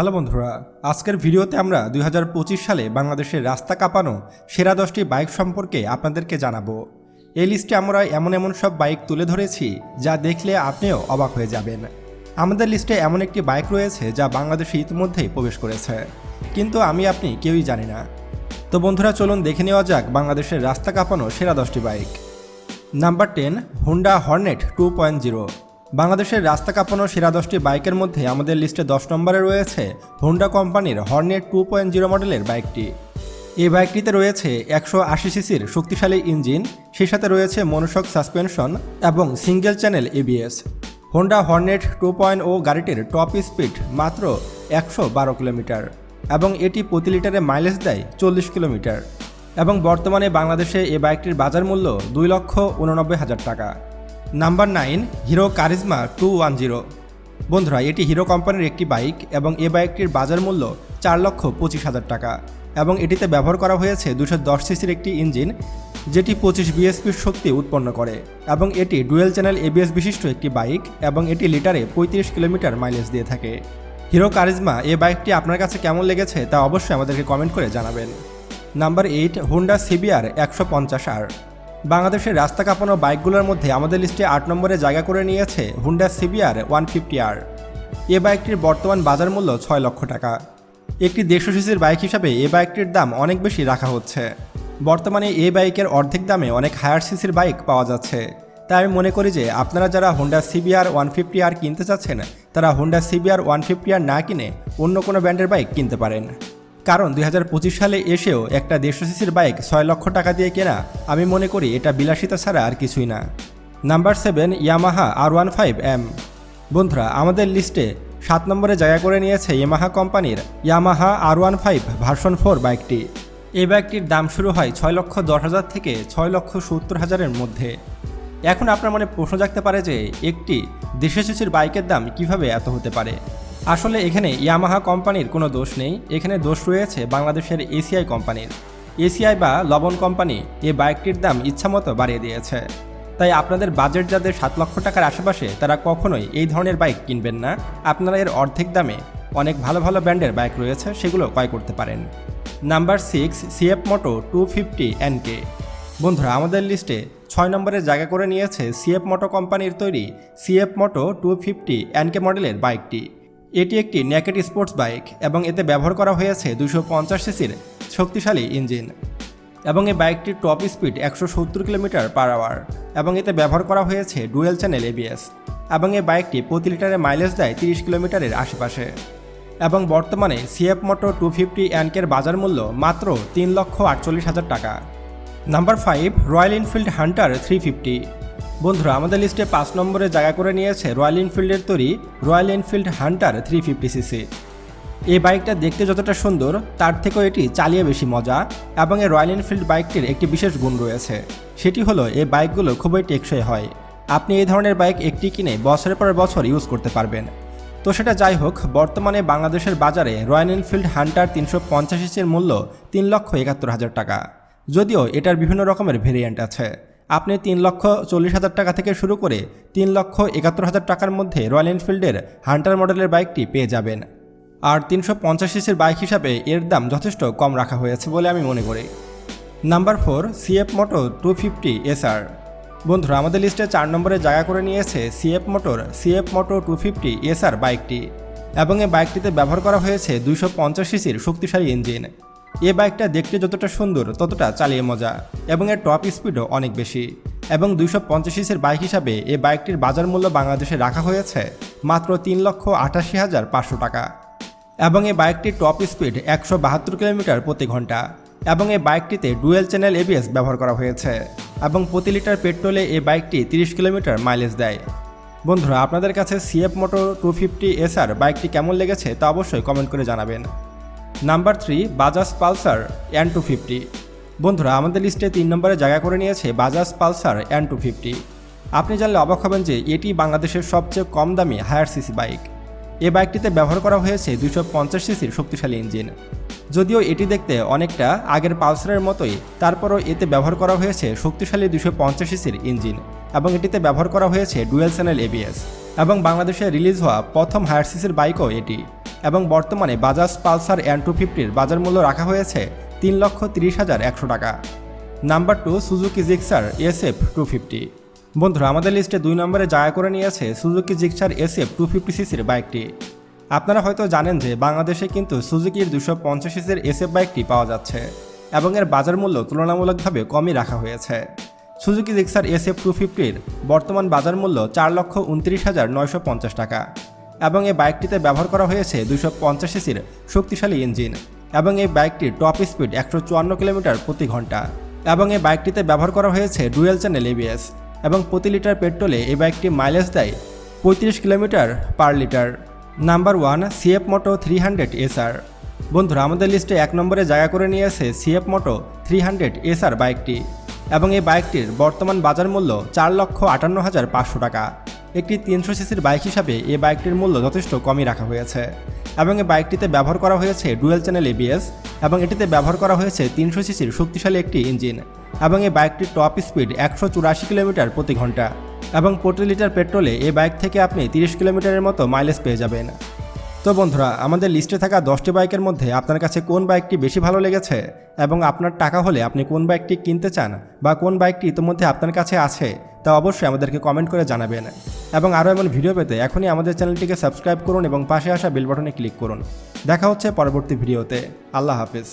Hello বন্ধুরা, আজকের ভিডিওতে আমরা দুই হাজার পঁচিশ সালে বাংলাদেশের রাস্তা কাঁপানো, সেরা দশটি বাইক সম্পর্কে আপনাদেরকে জানাব। এই লিস্টে আমরা এমন এমন সব বাইক তুলে ধরেছি, যা দেখলে আপনিও অবাক হয়ে যাবেন। আমাদের লিস্টে এমন একটি বাইক রয়েছে, যা বাংলাদেশে ইতিমধ্যেই প্রবেশ করেছে, কিন্তু আমি, আপনি কেউই জানি না। তো বন্ধুরা, চলুন দেখে নেওয়া যাক বাংলাদেশের রাস্তা কাঁপানো সেরা দশটি bike. Number ten Honda Hornet two point zero বাংলাদেশের রাস্তা কাঁপানো সেরা দশটি বাইকের মধ্যে আমাদের লিস্টে দশ নম্বরে রয়েছে হোন্ডা কোম্পানির হর্নেট টু পয়েন্ট জিরো মডেলের বাইকটি। এই বাইকটিতে রয়েছে একশো আশি সিসির শক্তিশালী ইঞ্জিন, সেই সাথে রয়েছে মনোসক সাসপেনশন এবং single channel ABS Honda Hornet two point ও গাড়িটির টপ স্পিড মাত্র একশো বারো কিলোমিটার এবং এটি প্রতি লিটারে মাইলেজ দেয় চল্লিশ কিলোমিটার। এবং বর্তমানে বাংলাদেশে এই বাইকটির বাজার মূল্য দুই লক্ষ উননব্বই হাজার টাকা। Number nine Hero Karizma two one zero. বন্ধুরা, এটি হিরো কোম্পানির একটি বাইক এবং এ বাইকটির বাজার মূল্য চার লক্ষ পঁচিশ হাজার টাকা এবং এটিতে ব্যবহার করা হয়েছে দুশো দশ সিসির একটি ইঞ্জিন, যেটি পঁচিশ বিএসপির শক্তি উৎপন্ন করে এবং এটি ডুয়েল চ্যানেল এবিএস বিশিষ্ট একটি বাইক এবং এটি লিটারে পঁয়ত্রিশ কিলোমিটার মাইলেজ দিয়ে থাকে। হিরো কারিজমা, এ বাইকটি আপনার কাছে কেমন লেগেছে তা অবশ্যই আমাদেরকে কমেন্ট করে জানাবেন। নাম্বার এইট হুন্ডা সিবিআর একশো পঞ্চাশ আর বাংলাদেশের রাস্তা কাঁপানো বাইকগুলোর মধ্যে আমাদের লিস্টে আট নম্বরে জায়গা করে নিয়েছে Honda CBR one fifty R. এ বাইকটির বর্তমান বাজার মূল্য ছয় লক্ষ টাকা। একটি দেড়শো সিসির বাইক হিসাবে এ বাইকটির দাম অনেক বেশি রাখা হচ্ছে। বর্তমানে এ বাইকের অর্ধেক দামে অনেক হায়ার সিসির বাইক পাওয়া যাচ্ছে। তাই আমি মনে করি যে আপনারা যারা Honda CBR one fifty R কিনতে চাচ্ছেন, তারা Honda CBR one fifty R না কিনে অন্য কোনো ব্র্যান্ডের বাইক কিনতে পারেন। কারণ দুই হাজার পঁচিশ সালে এসেও একটা দেড়শো সিসির বাইক ছয় লক্ষ টাকা দিয়ে কেনা। আমি মনে করি এটা বিলাসিতা ছাড়া আর কিছুই না। Number seven Yamaha R one five M. বন্ধুরা, আমাদের লিস্টে সাত নম্বরে জায়গা করে নিয়েছে ইয়ামাহা কোম্পানির Yamaha R one five version four বাইকটি। এই বাইকটির দাম শুরু হয় ছয় লক্ষ দশ হাজার থেকে ছয় লক্ষ সত্তর হাজারের মধ্যে। এখন আপনার মনে প্রশ্ন জাগতে পারে যে, একটি দেশে সিসির বাইকের দাম কীভাবে এত হতে পারে? আসলে এখানে ইয়ামাহা কোম্পানির কোনো দোষ নেই। এখানে দোষ রয়েছে বাংলাদেশের এসিআই কোম্পানির। এসিআই বা লবণ কোম্পানি এই বাইকটির দাম ইচ্ছামতো বাড়িয়ে দিয়েছে। তাই আপনাদের বাজেট যাদের সাত লক্ষ টাকার আশেপাশে, তারা কখনোই এই ধরনের বাইক কিনবেন না। আপনারা এর অর্ধেক দামে অনেক ভালো ভালো ব্র্যান্ডের বাইক রয়েছে, সেগুলো ক্রয় করতে পারেন। Number six, CF Moto two fifty NK বন্ধুরা, আমাদের লিস্টে ছয় নম্বরে জায়গা করে নিয়েছে সিএফ মোটো কোম্পানির তৈরি CF Moto two fifty NK মডেলের বাইকটি। এটি একটি নেকেট স্পোর্টস বাইক এবং এতে ব্যবহার করা হয়েছে দুশো পঞ্চাশ সিসির শক্তিশালী ইঞ্জিন এবং এই বাইকটির টপ স্পিড একশো সত্তর কিলোমিটার পার আওয়ার এবং এতে ব্যবহার করা হয়েছে ডুয়েল চ্যানেল এবিএস এবং এই বাইকটি প্রতি লিটারে মাইলেজ দেয় তিরিশ কিলোমিটারের আশেপাশে এবং বর্তমানে সিএফ মোটো টু ফিফটি অ্যানকের বাজার মূল্য মাত্র তিন লক্ষ আটচল্লিশ হাজার টাকা। Number five Royal Enfield Hunter three fifty বন্ধুরা, আমাদের লিস্টে পাঁচ নম্বরে জায়গা করে নিয়েছে রয়্যাল এনফিল্ডের তৈরি Royal Enfield Hunter three fifty CC. এই বাইকটা দেখতে যতটা সুন্দর, তার থেকেও এটি চালিয়ে বেশি মজা এবং এই রয়্যাল এনফিল্ড বাইকটির একটি বিশেষ গুণ রয়েছে। সেটি হলো, এই বাইকগুলো খুবই টেকসই হয়। আপনি এই ধরনের বাইক একটি কিনে বছরের পর বছর ইউজ করতে পারবেন। তো সেটা যাই হোক, বর্তমানে বাংলাদেশের বাজারে রয়্যাল এনফিল্ড হান্টার তিনশো পঞ্চাশ ইঞ্চির মূল্য তিন লক্ষ একাত্তর হাজার টাকা। যদিও এটার বিভিন্ন রকমের ভেরিয়েন্ট আছে। আপনি তিন লক্ষ চল্লিশ হাজার টাকা থেকে শুরু করে তিন লক্ষ একাত্তর হাজার টাকার মধ্যে রয়্যাল এনফিল্ডের হান্টার মডেলের বাইকটি পেয়ে যাবেন। আর তিনশো পঞ্চাশ সিসির বাইক হিসাবে এর দাম যথেষ্ট কম রাখা হয়েছে বলে আমি মনে করি। Number four, CF Moto two fifty SR. বন্ধুরা, আমাদের লিস্টে চার নম্বরে জায়গা করে নিয়েছে CF motor CF Moto two fifty SR বাইকটি। এবং এই বাইকটিতে ব্যবহার করা হয়েছে দুইশো পঞ্চাশ সিসির শক্তিশালী ইঞ্জিন। এ বাইকটা দেখতে যতটা সুন্দর, ততটা চালিয়ে মজা। এবং এর টপ স্পিডও অনেক বেশি। এবং দুইশো পঞ্চাশ সিসির বাইক হিসাবে এ বাইকটির বাজার মূল্য বাংলাদেশে রাখা হয়েছে মাত্র তিন লক্ষ আটাশি হাজার পাঁচশো টাকা। এবং এই বাইকটির টপ স্পিড একশো বাহাত্তর কিলোমিটার প্রতি ঘণ্টা। এবং এই বাইকটিতে ডুয়েল চ্যানেল এবিএস ব্যবহার করা হয়েছে। এবং প্রতি লিটার পেট্রোলে এই বাইকটি তিরিশ কিলোমিটার মাইলেজ দেয়। বন্ধুরা, আপনাদের কাছে CF motor two fifty SR বাইকটি কেমন লেগেছে তা অবশ্যই কমেন্ট করে জানাবেন। Number three, Bajaj Pulsar N two fifty. বন্ধুরা, আমাদের লিস্টে তিন নম্বরে জায়গা করে নিয়েছে Bajaj Pulsar N two fifty. আপনি জানলে অবাক হবেন যে এটি বাংলাদেশের সবচেয়ে কম দামি হায়ার সিসি বাইক। এ বাইকটিতে ব্যবহার করা হয়েছে দুশো পঞ্চাশ সিসির শক্তিশালী ইঞ্জিন। যদিও এটি দেখতে অনেকটা আগের পালসারের মতোই, তারপরও এতে ব্যবহার করা হয়েছে শক্তিশালী দুশো পঞ্চাশ সিসির ইঞ্জিন এবং এটিতে ব্যবহার করা হয়েছে ডুয়েল চ্যানেল এবিএস এবং বাংলাদেশে রিলিজ হওয়া প্রথম হায়ার সিসির বাইকও এটি। এবং বর্তমানে বাজাজ পালসার এন টু ফিফটির বাজার মূল্য রাখা হয়েছে তিন লক্ষ তিরিশ হাজার একশো টাকা। Number two Suzuki Gixxer S F two fifty বন্ধুরা, আমাদের লিস্টে দুই নম্বরে জায়গা করে নিয়েছে Suzuki Gixxer S F two fifty সিসির বাইকটি আপনারা হয়তো জানেন যে বাংলাদেশে কিন্তু সুজুকির দুশো পঞ্চাশ সিসির এস এফ বাইকটি পাওয়া যাচ্ছে এবং এর বাজার মূল্য তুলনামূলকভাবে কমই রাখা হয়েছে। Suzuki Gixxer S F two ফিফটির বর্তমান বাজার মূল্য চার লক্ষ উনত্রিশ হাজার নয়শো পঞ্চাশ টাকা। এবং এই বাইকটিতে ব্যবহার করা হয়েছে দুশো পঞ্চাশ সিসির শক্তিশালী ইঞ্জিন এবং এই বাইকটির টপ স্পিড একশো চুয়ান্ন কিলোমিটার প্রতি ঘণ্টা এবং এই বাইকটিতে ব্যবহার করা হয়েছে ডুয়েল চ্যানেল এবিএস এবং প্রতি লিটার পেট্রোলে এই বাইকটি মাইলেজ দেয় পঁয়ত্রিশ kilometre per litre. Number one CF Moto three hundred SR বন্ধুরা, আমাদের লিস্টে এক নম্বরে জায়গা করে নিয়েছে সিএফ মোটো থ্রি হান্ড্রেড এসআর বাইকটি এবং এই বাইকটির বর্তমান বাজার মূল্য চার লক্ষ আটান্ন হাজার পাঁচশো টাকা। একটি তিনশো সিসির বাইক হিসাবে এই বাইকটির মূল্য যথেষ্ট কমই রাখা হয়েছে। এবং এই বাইকটিতে ব্যবহার করা হয়েছে ডুয়েল চ্যানেল এবিএস এবং এটিতে ব্যবহার করা হয়েছে তিনশো সিসির শক্তিশালী একটি ইঞ্জিন। এবং এই বাইকটির টপ স্পিড একশো চুরাশি কিলোমিটার প্রতি ঘণ্টা। এবং প্রতি লিটার পেট্রোলে এই বাইক থেকে আপনি তিরিশ কিলোমিটারের মতো মাইলেজ পেয়ে যাবেন। তো বন্ধুরা, আমাদের লিস্টে থাকা দশটি বাইকের মধ্যে আপনার কাছে কোন বাইকটি বেশি ভালো লেগেছে এবং আপনার টাকা হলে আপনি কোন বাইকটি কিনতে চান বা কোন বাইকটি ইতিমধ্যে আপনার কাছে আছে, তা অবশ্যই আমাদেরকে কমেন্ট করে জানাবেন। এবং আরও এমন ভিডিও পেতে এখনই আমাদের চ্যানেলটিকে সাবস্ক্রাইব করুন এবং পাশে আসা বেল বাটনে ক্লিক করুন। দেখা হচ্ছে পরবর্তী ভিডিওতে আল্লাহ হাফিজ।